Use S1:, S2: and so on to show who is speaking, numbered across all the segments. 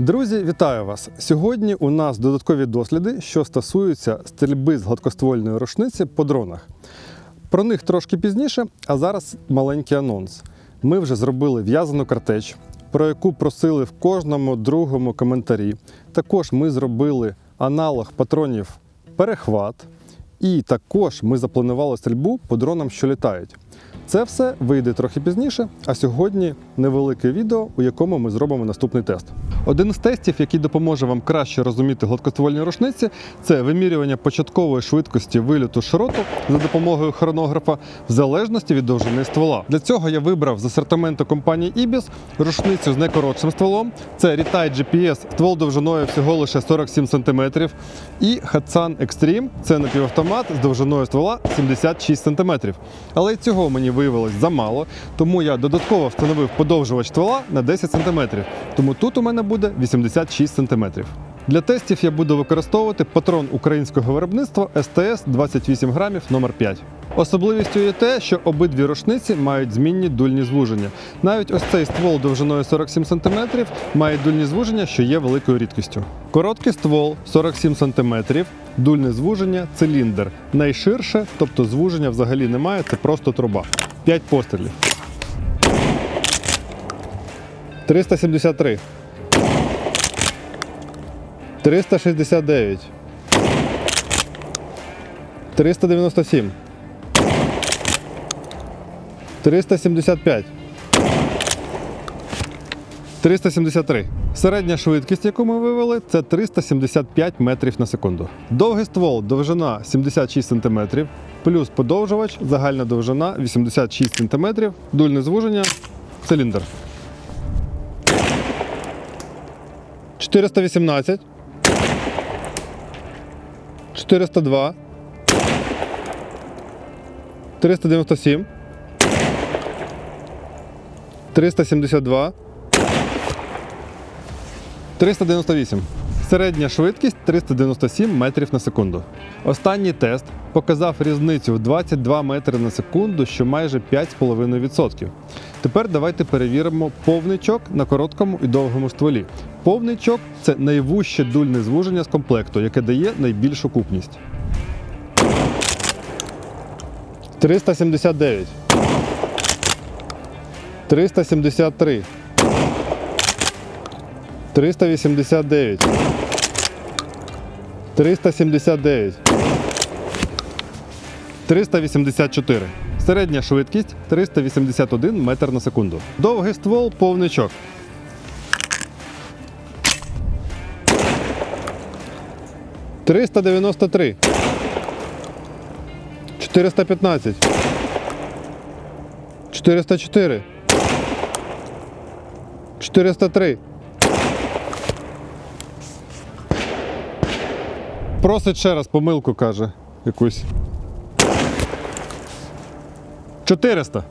S1: Друзі, вітаю вас! Сьогодні у нас додаткові досліди, що стосуються стрільби з гладкоствольної рушниці по дронах. Про них трошки пізніше, а зараз маленький анонс. Ми вже зробили в'язану картеч, про яку просили в кожному другому коментарі. Також ми зробили аналог патронів перехват, і також ми запланували стрільбу по дронам, що літають. Це все вийде трохи пізніше, а сьогодні невелике відео, у якому ми зробимо наступний тест. Один з тестів, який допоможе вам краще розуміти гладкоствольні рушниці, це вимірювання початкової швидкості вильоту широту за допомогою хронографа в залежності від довжини ствола. Для цього я вибрав з асортименту компанії Ibis рушницю з найкоротшим стволом. Це Retight GPS, ствол довжиною всього лише 47 см. І Hatsan Extreme це напівавтомат з довжиною ствола 76 см. Але й цього мені виявилось замало, тому я додатково встановив подовжувач ствола на 10 см. Тому тут у мене буде 86 см. Для тестів я буду використовувати патрон українського виробництва СТС 28 грамів номер 5. Особливістю є те, що обидві рушниці мають змінні дульні звуження. Навіть ось цей ствол довжиною 47 см має дульні звуження, що є великою рідкістю. Короткий ствол 47 см, дульне звуження циліндр. Найширше, тобто звуження взагалі немає, це просто труба. 5 пострілів. 373. 369. 397. 375. 373. Середня швидкість, яку ми вивели, це 375 метрів на секунду. Довгий ствол, довжина 76 см, плюс подовжувач, загальна довжина 86 см, дульне звуження, циліндр. 418. 402. 397. 372. 398. Середня швидкість 397 метрів на секунду. Останній тест показав різницю в 22 метри на секунду, що майже 5,5%. Тепер давайте перевіримо повний чок на короткому і довгому стволі. Повний чок це найвужче дульне звуження з комплекту, яке дає найбільшу купність. 379. 373. 389. 379. 384. Середня швидкість 381 метр на секунду. Довгий ствол повничок. Триста дев'яносто три. Чотириста п'ятнадцять. Чотириста чотири. Чотириста три. Просить ще раз помилку, каже якусь. 400.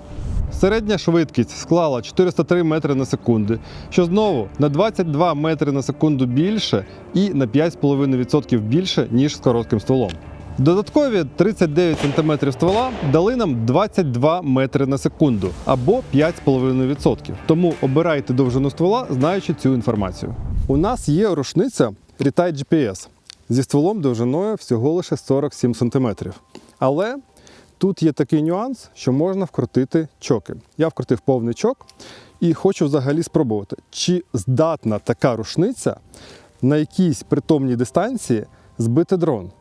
S1: Середня швидкість склала 403 метри на секунду, що знову на 22 метри на секунду більше і на 5,5% більше, ніж з коротким стволом. Додаткові 39 см ствола дали нам 22 метри на секунду або 5,5%. Тому обирайте довжину ствола, знаючи цю інформацію. У нас є рушниця Retight GPS зі стволом довжиною всього лише 47 см. Але тут є такий нюанс, що можна вкрутити чоки. Я вкрутив повний чок і хочу взагалі спробувати, чи здатна така рушниця на якійсь притомній дистанції збити дрон.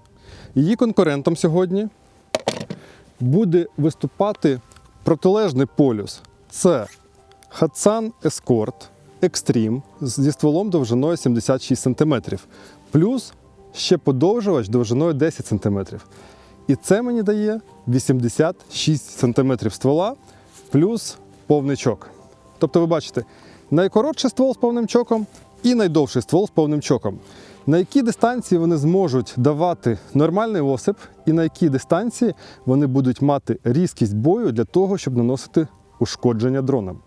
S1: Її конкурентом сьогодні буде виступати протилежний полюс. Це Hatsan Escort Extreme зі стволом довжиною 76 см, плюс ще подовжувач довжиною 10 см. І це мені дає 86 см ствола плюс повний чок. Тобто, ви бачите, найкоротший ствол з повним чоком і найдовший ствол з повним чоком. На якій дистанції вони зможуть давати нормальний осип, і на якій дистанції вони будуть мати різкість бою для того, щоб наносити ушкодження дронам.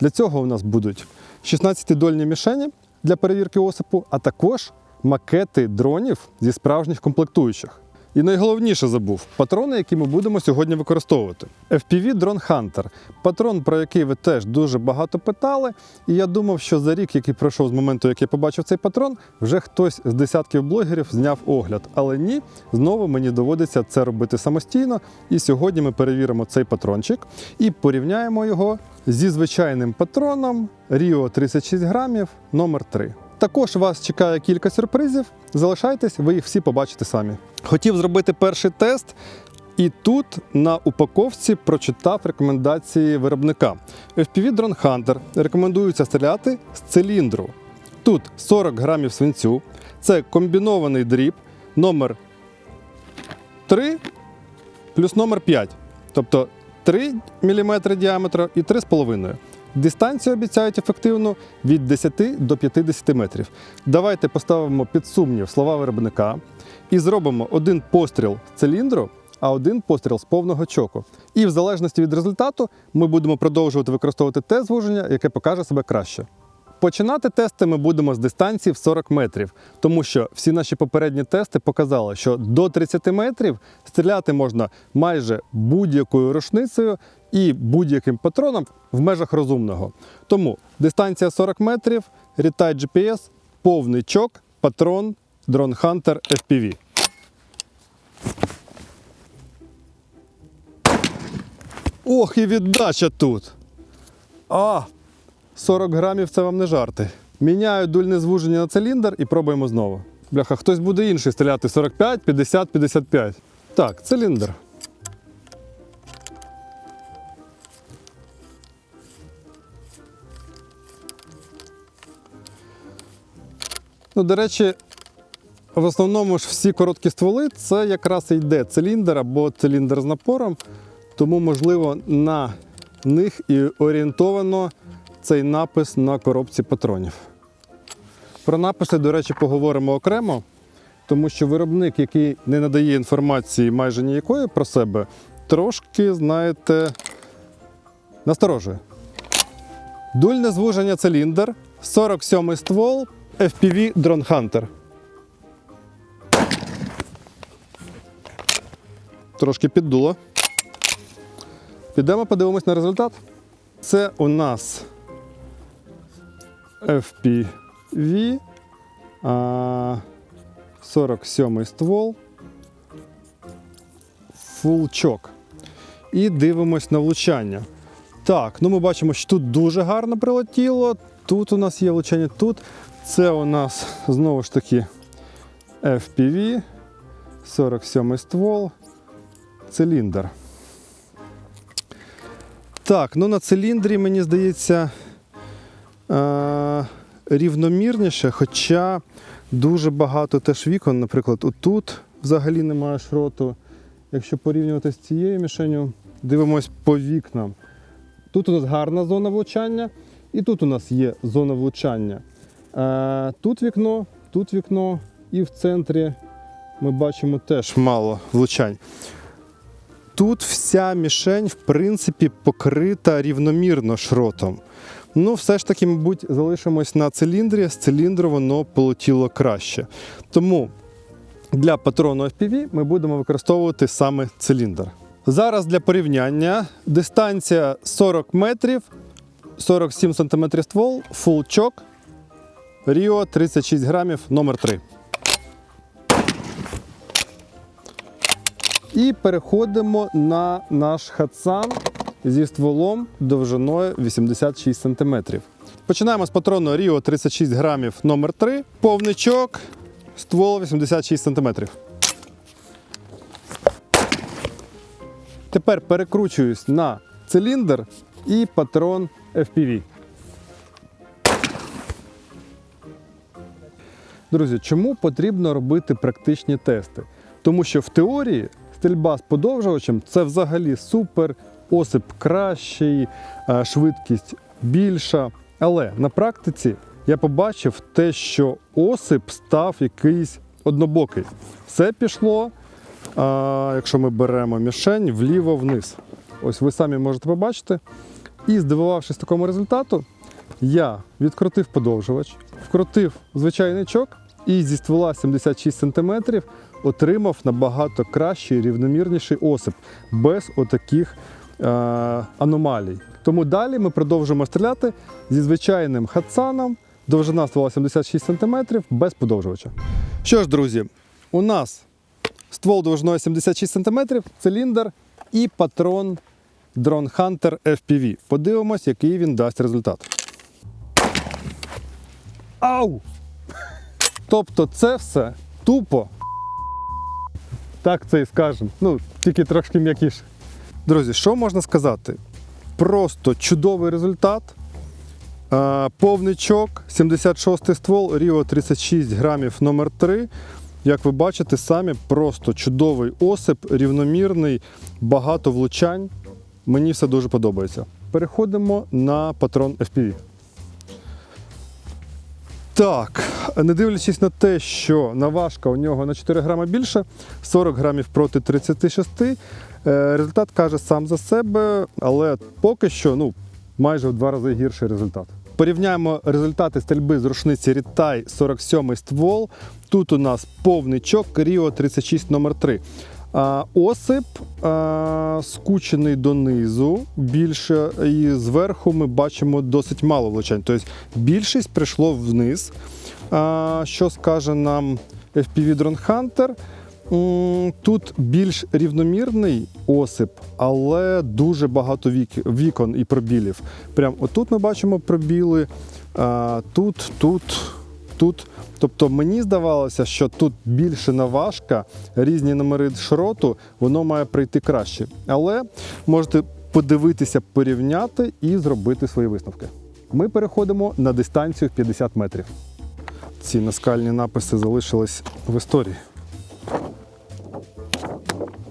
S1: Для цього у нас будуть 16-дольні мішені для перевірки осипу, а також макети дронів зі справжніх комплектуючих. І найголовніше забув патрони, які ми будемо сьогодні використовувати. FPV Drone Hunter. Патрон, про який ви теж дуже багато питали. І я думав, що за рік, який пройшов з моменту, як я побачив цей патрон, вже хтось з десятків блогерів зняв огляд. Але ні, знову мені доводиться це робити самостійно. І сьогодні ми перевіримо цей патрончик і порівняємо його зі звичайним патроном Rio 36 грамів номер 3 також вас чекає кілька сюрпризів. Залишайтесь, ви їх всі побачите самі. Хотів зробити перший тест, і тут на упаковці прочитав рекомендації виробника. FPV Drone Hunter рекомендується стріляти з циліндру. Тут 40 грамів свинцю. Це комбінований дріб номер 3 плюс номер 5. Тобто 3 мм діаметру і 3,5 Дистанцію обіцяють ефективну від 10 до 50 метрів. Давайте поставимо під сумнів слова виробника і зробимо один постріл з циліндру, а один постріл з повного чоку. І в залежності від результату ми будемо продовжувати використовувати те звуження, яке покаже себе краще. Починати тести ми будемо з дистанції в 40 метрів, тому що всі наші попередні тести показали, що до 30 метрів стріляти можна майже будь-якою рушницею і будь-яким патроном в межах розумного. Тому дистанція 40 метрів, Retight GPS, повний чок, патрон, Drone Hunter FPV. Ох, і віддача тут. А, 40 грамів це вам не жарти. Міняю дульне звуження на циліндр і пробуємо знову. Бляха, хтось буде інший стріляти 45, 50, 55. Так, циліндр. Ну, до речі, в основному ж всі короткі стволи це якраз і йде циліндр або циліндр з напором, тому, можливо, на них і орієнтовано цей напис на коробці патронів. Про написи, до речі, поговоримо окремо, тому що виробник, який не надає інформації майже ніякої про себе, трошки, знаєте, насторожує. Дульне звуження циліндр, 47 ствол, FPV Drone Hunter. Трошки піддуло. Підемо подивимось на результат. Це у нас FPV, а, 47 ствол, фулчок. І дивимось на влучання. Так, ну ми бачимо, що тут дуже гарно прилетіло. Тут у нас є влучання тут. Це у нас знову ж таки FPV, 47 ствол, циліндр. Так, ну на циліндрі, мені здається, е- рівномірніше, хоча дуже багато теж вікон, наприклад, отут взагалі немає шроту. Якщо порівнювати з цією мішенью, дивимось по вікнам. Тут у нас гарна зона влучання, і тут у нас є зона влучання. Е, Тут вікно, тут вікно, і в центрі ми бачимо теж мало влучань. Тут вся мішень, в принципі, покрита рівномірно шротом. Ну, все ж таки, мабуть, залишимось на циліндрі. З циліндру воно полетіло краще. Тому для патрону FPV ми будемо використовувати саме циліндр. Зараз для порівняння дистанція 40 метрів, 47 см ствол, full чок, Ріо 36 грамів, номер 3. І переходимо на наш хатсан зі стволом довжиною 86 см. Починаємо з патрону Rio 36 грамів номер 3 повничок, ствол 86 см. Тепер перекручуюсь на циліндр і патрон FPV. Друзі, чому потрібно робити практичні тести? Тому що в теорії стрільба з подовжувачем це взагалі супер, осип кращий, е, швидкість більша. Але на практиці я побачив те, що осип став якийсь однобокий. Все пішло, а, якщо ми беремо мішень, вліво-вниз. Ось ви самі можете побачити. І здивувавшись такому результату, я відкрутив подовжувач, вкрутив звичайний чок і зі ствола 76 см отримав набагато кращий рівномірніший осип без отаких е, аномалій. Тому далі ми продовжуємо стріляти зі звичайним хатсаном, довжина ствола 76 см без подовжувача. Що ж, друзі, у нас ствол довжиною 76 см, циліндр і патрон Drone Hunter FPV. Подивимось, який він дасть результат. Ау! Тобто це все тупо. Так це і скажемо. Ну, тільки трошки м'якіше. Друзі, що можна сказати? Просто чудовий результат. Повничок, 76 ствол, Ріо 36 грамів номер 3 Як ви бачите, самі просто чудовий осип, рівномірний, багато влучань. Мені все дуже подобається. Переходимо на патрон FPV. Так, не дивлячись на те, що наважка у нього на 4 грами більше, 40 грамів проти 36, е, результат каже сам за себе, але поки що ну, майже в два рази гірший результат. Порівняємо результати стрільби з рушниці Рітай 47 ствол. Тут у нас повний чок Ріо 36 номер 3 а, Осип скучений донизу більше, і зверху ми бачимо досить мало влучань. Тобто більшість прийшло вниз. Що скаже нам FPV Drone Hunter? Тут більш рівномірний осип, але дуже багато вік- вікон і пробілів. Прям отут ми бачимо пробіли, а, тут, тут, тут. Тобто мені здавалося, що тут більше наважка, різні номери шроту, воно має прийти краще. Але можете подивитися, порівняти і зробити свої висновки. Ми переходимо на дистанцію в 50 метрів. Ці наскальні написи залишились в історії.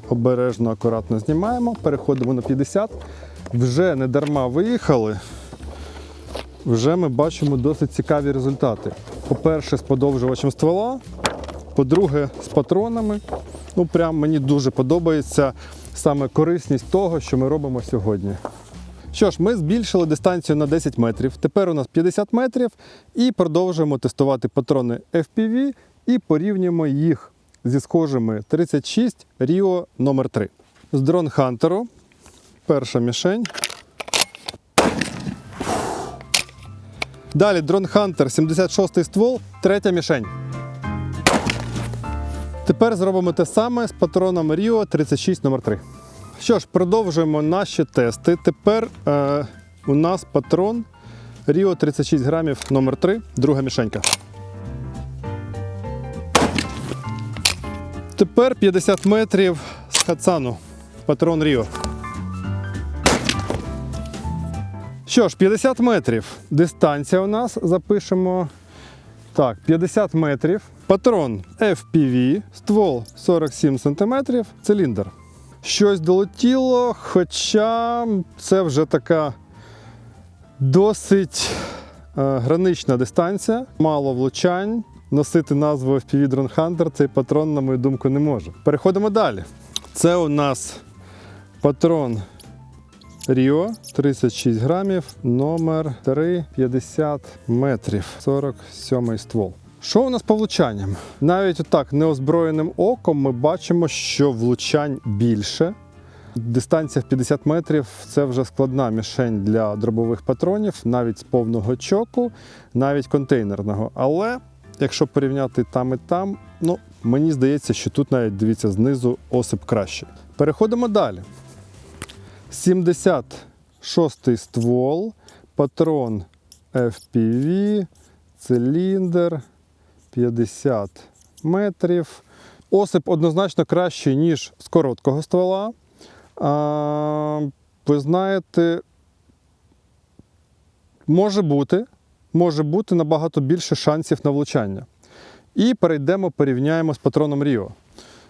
S1: Обережно, акуратно знімаємо, переходимо на 50. Вже не дарма виїхали. Вже ми бачимо досить цікаві результати. По-перше, з подовжувачем ствола, по-друге, з патронами. Ну, прям мені дуже подобається саме корисність того, що ми робимо сьогодні. Що ж, ми збільшили дистанцію на 10 метрів. Тепер у нас 50 метрів і продовжуємо тестувати патрони FPV і порівнюємо їх зі схожими 36 Rio номер 3 З дрон Хантеру. Перша мішень. Далі дрон Хантер 76 ствол, третя мішень. Тепер зробимо те саме з патроном Rio 36 номер 3 Що ж, продовжуємо наші тести. Тепер е, у нас патрон Rio 36 грамів номер 3 друга мішенька. Тепер 50 метрів з Хацану. Патрон Ріо. Що ж, 50 метрів. Дистанція у нас запишемо. Так, 50 метрів. Патрон FPV, ствол 47 см, циліндр. Щось долетіло, хоча це вже така досить е, гранична дистанція, мало влучань. Носити назву FPV Drone Hunter цей патрон, на мою думку, не може. Переходимо далі. Це у нас патрон Ріо 36 грамів, номер 3, 50 метрів, 47 ствол. Що у нас по влучанням? Навіть отак неозброєним оком ми бачимо, що влучань більше. Дистанція в 50 метрів це вже складна мішень для дробових патронів, навіть з повного чоку, навіть контейнерного. Але якщо порівняти там і там, ну мені здається, що тут навіть дивіться знизу осип краще. Переходимо далі. 76 ствол, патрон FPV, циліндр 50 метрів. Осип однозначно кращий, ніж з короткого ствола. А, ви знаєте, може бути, може бути набагато більше шансів на влучання. І перейдемо, порівняємо з патроном Ріо.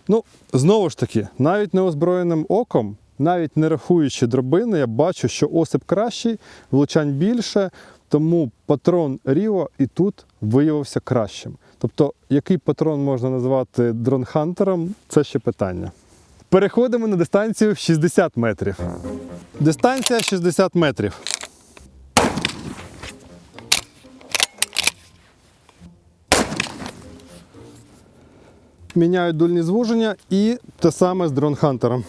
S1: Ну, знову ж таки, навіть неозброєним оком, навіть не рахуючи дробини, я бачу, що осип кращий, влучань більше, тому патрон Ріо і тут виявився кращим. Тобто, який патрон можна назвати дронхантером, це ще питання. Переходимо на дистанцію в 60 метрів. Дистанція 60 метрів. міняю дульні звуження і те саме з дрон хантером.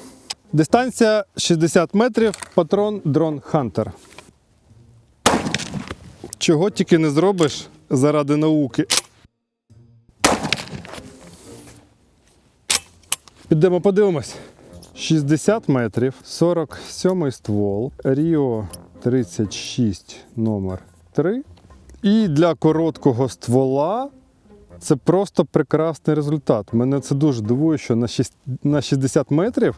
S1: Дистанція 60 метрів, патрон дрон хантер. Чого тільки не зробиш заради науки. Підемо подивимось. 60 метрів, 47 ствол, Ріо 36 номер 3. І для короткого ствола це просто прекрасний результат. Мене це дуже дивує, що на, 6, на 60 метрів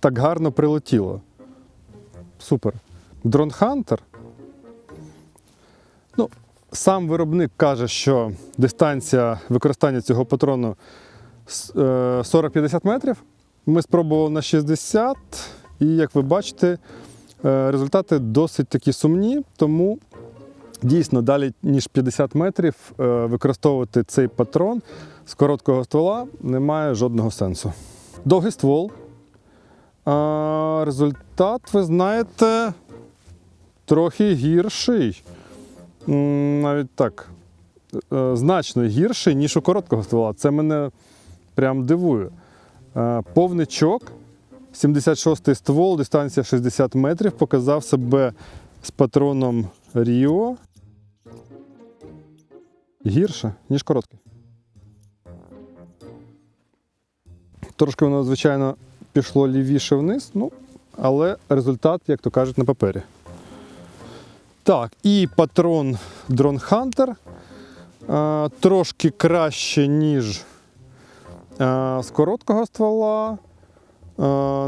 S1: так гарно прилетіло. Супер. Дрон Хантер. Ну, сам виробник каже, що дистанція використання цього патрону е, 40-50 метрів. Ми спробували на 60, і як ви бачите, е, результати досить такі сумні, тому дійсно далі, ніж 50 метрів, е, використовувати цей патрон з короткого ствола немає жодного сенсу. Довгий ствол. А результат, ви знаєте, трохи гірший. Навіть так. е, Значно гірший, ніж у короткого ствола. Це мене прям дивує. Е, Повничок, 76-й ствол, дистанція 60 метрів, показав себе з патроном Ріо. Гірше, ніж короткий. Трошки воно, звичайно, пішло лівіше вниз, ну, але результат, як то кажуть, на папері. Так, і патрон Drone Hunter е, трошки краще, ніж е, з короткого ствола. Е,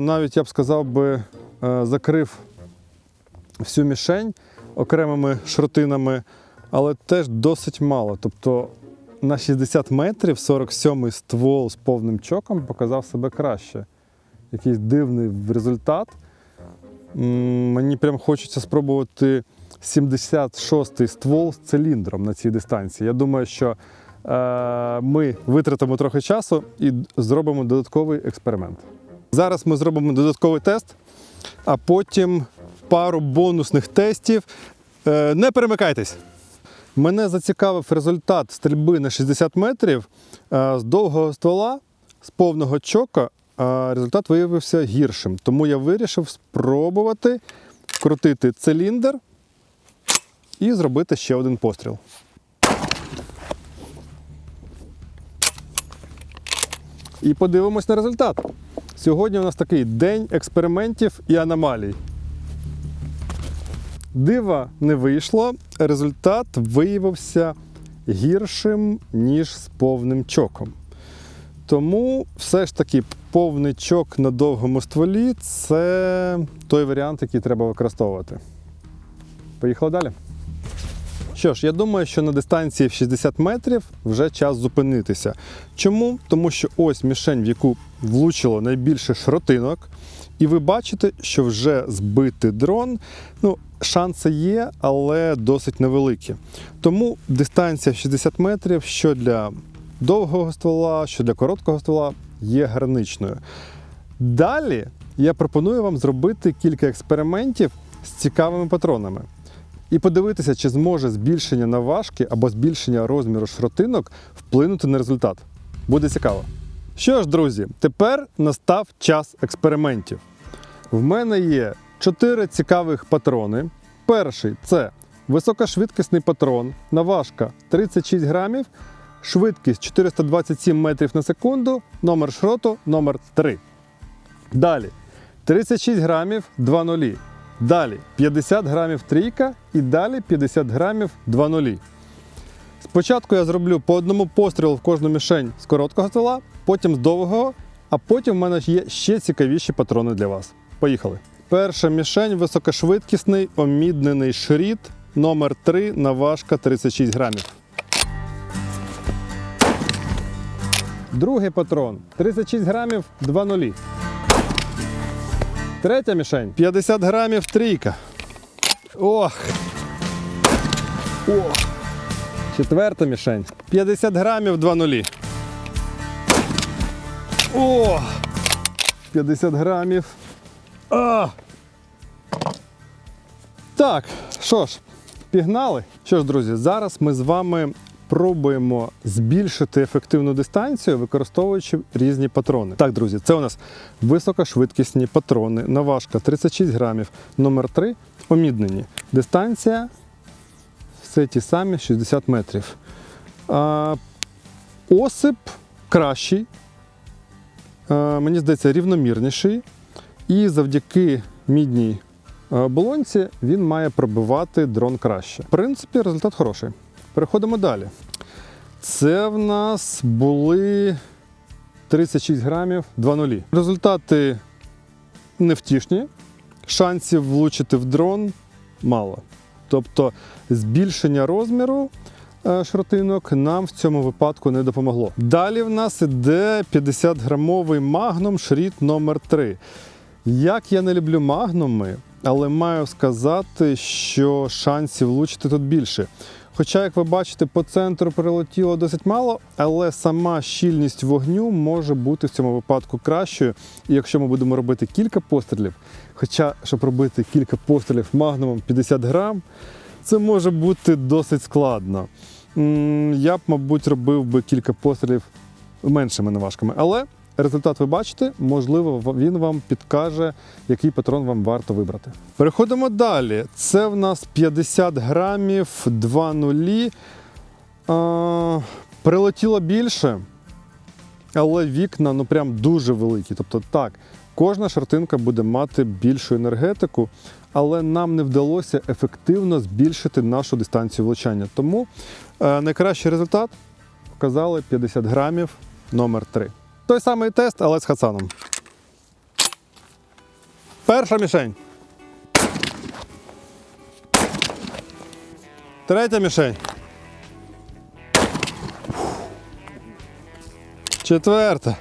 S1: навіть я б сказав би, е, закрив всю мішень окремими шротинами, але теж досить мало. Тобто на 60 метрів 47-й ствол з повним чоком показав себе краще. Якийсь дивний результат. Мені прям хочеться спробувати 76-й ствол з циліндром на цій дистанції. Я думаю, що е, ми витратимо трохи часу і зробимо додатковий експеримент. Зараз ми зробимо додатковий тест, а потім пару бонусних тестів. Е, не перемикайтесь! Мене зацікавив результат стрільби на 60 метрів е, з довгого ствола, з повного чока. Результат виявився гіршим. Тому я вирішив спробувати вкрутити циліндр і зробити ще один постріл. І подивимось на результат. Сьогодні у нас такий день експериментів і аномалій. Дива не вийшло, результат виявився гіршим, ніж з повним чоком. Тому все ж таки повний чок на довгому стволі це той варіант, який треба використовувати. Поїхали далі. Що ж, я думаю, що на дистанції в 60 метрів вже час зупинитися. Чому? Тому що ось мішень, в яку влучило найбільше шротинок, і ви бачите, що вже збитий дрон. Ну, шанси є, але досить невеликі. Тому дистанція в 60 метрів, що для довгого ствола, що для короткого ствола, є граничною. Далі я пропоную вам зробити кілька експериментів з цікавими патронами і подивитися, чи зможе збільшення наважки або збільшення розміру шротинок вплинути на результат. Буде цікаво. Що ж, друзі, тепер настав час експериментів. В мене є чотири цікавих патрони. Перший це високошвидкісний патрон, наважка 36 грамів, швидкість 427 метрів на секунду, номер шроту номер 3. Далі 36 грамів 2 нулі. Далі 50 грамів трійка і далі 50 грамів 2 нулі. Спочатку я зроблю по одному пострілу в кожну мішень з короткого ствола, потім з довгого, а потім в мене є ще цікавіші патрони для вас. Поїхали. Перша мішень високошвидкісний оміднений шріт номер 3 наважка 36 грамів. Другий патрон 36 грамів 2 нулі. Третя мішень 50 грамів трійка. Ох. Ох. Четверта мішень 50 грамів 2 нулі. О! 50 грамів. А! Так, що ж, пігнали. Що ж, друзі, зараз ми з вами спробуємо збільшити ефективну дистанцію, використовуючи різні патрони. Так, друзі, це у нас високошвидкісні патрони, наважка 36 грамів, номер 3 оміднені. Дистанція все ті самі 60 метрів. А, осип кращий, а, мені здається, рівномірніший. І завдяки мідній болонці він має пробивати дрон краще. В принципі, результат хороший. Переходимо далі. Це в нас були 36 грамів 2.0. Результати невтішні. Шансів влучити в дрон мало. Тобто збільшення розміру е, шротинок нам в цьому випадку не допомогло. Далі в нас іде 50-грамовий магнум шріт номер 3 Як я не люблю магнуми, але маю сказати, що шансів влучити тут більше. Хоча, як ви бачите, по центру прилетіло досить мало, але сама щільність вогню може бути в цьому випадку кращою. І якщо ми будемо робити кілька пострілів, хоча щоб робити кілька пострілів магнумом 50 грам, це може бути досить складно. Я б, мабуть, робив би кілька пострілів меншими наважками. Але результат ви бачите, можливо, він вам підкаже, який патрон вам варто вибрати. Переходимо далі. Це в нас 50 грамів 2.0. А, прилетіло більше, але вікна ну прям дуже великі. Тобто так, кожна шартинка буде мати більшу енергетику, але нам не вдалося ефективно збільшити нашу дистанцію влучання. Тому е, найкращий результат показали 50 грамів номер 3 Той самий тест, але з хацаном. Перша мішень. Третя мішень. Четверта.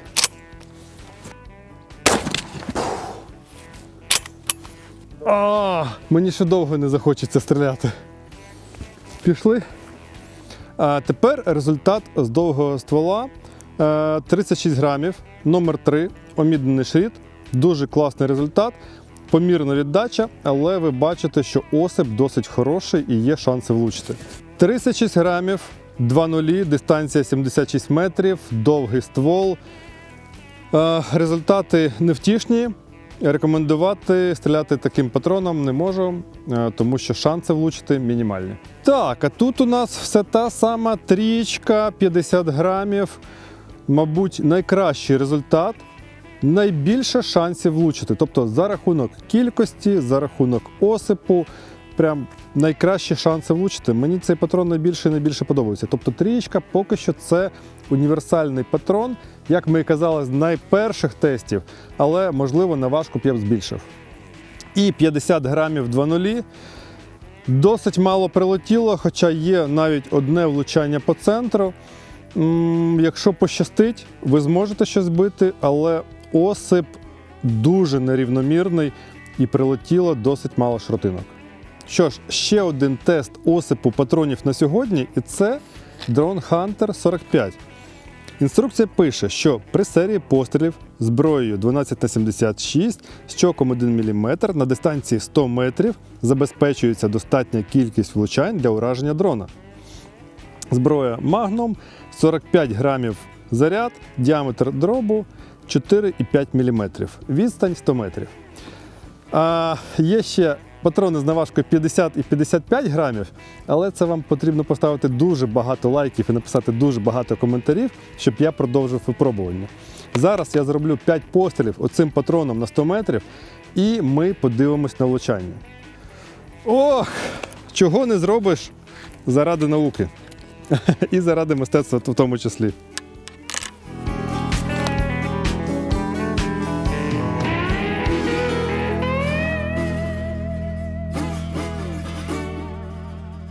S1: А, мені ще довго не захочеться стріляти. Пішли. А тепер результат з довгого ствола. Е, 36 грамів, номер 3, оміднений шріт. Дуже класний результат. Помірна віддача, але ви бачите, що осип досить хороший і є шанси влучити. 36 грамів, 2.0, дистанція 76 метрів, довгий ствол. Е, Результати невтішні. Рекомендувати стріляти таким патроном не можу, е, тому що шанси влучити мінімальні. Так, а тут у нас все та сама трічка 50 грамів. Мабуть, найкращий результат, найбільше шансів влучити. Тобто за рахунок кількості, за рахунок осипу, прям найкращі шанси влучити. Мені цей патрон найбільше і найбільше подобається. Тобто трієчка поки що це універсальний патрон, як ми і казали, з найперших тестів, але можливо на важку б б збільшив. І 50 грамів 2.0. Досить мало прилетіло, хоча є навіть одне влучання по центру. Якщо пощастить, ви зможете щось збити, але осип дуже нерівномірний і прилетіло досить мало шротинок. Що ж, ще один тест осипу патронів на сьогодні, і це Drone Hunter 45. Інструкція пише, що при серії пострілів зброєю 12х76 з чоком 1 мм на дистанції 100 метрів забезпечується достатня кількість влучань для ураження дрона. Зброя Magnum 45 грамів заряд, діаметр дробу 4,5 мм, відстань 100 метрів. А, є ще патрони з наважкою 50 і 55 грамів, але це вам потрібно поставити дуже багато лайків і написати дуже багато коментарів, щоб я продовжив випробування. Зараз я зроблю 5 пострілів оцим патроном на 100 метрів, і ми подивимось на влучання. Ох, чого не зробиш заради науки і заради мистецтва в тому числі.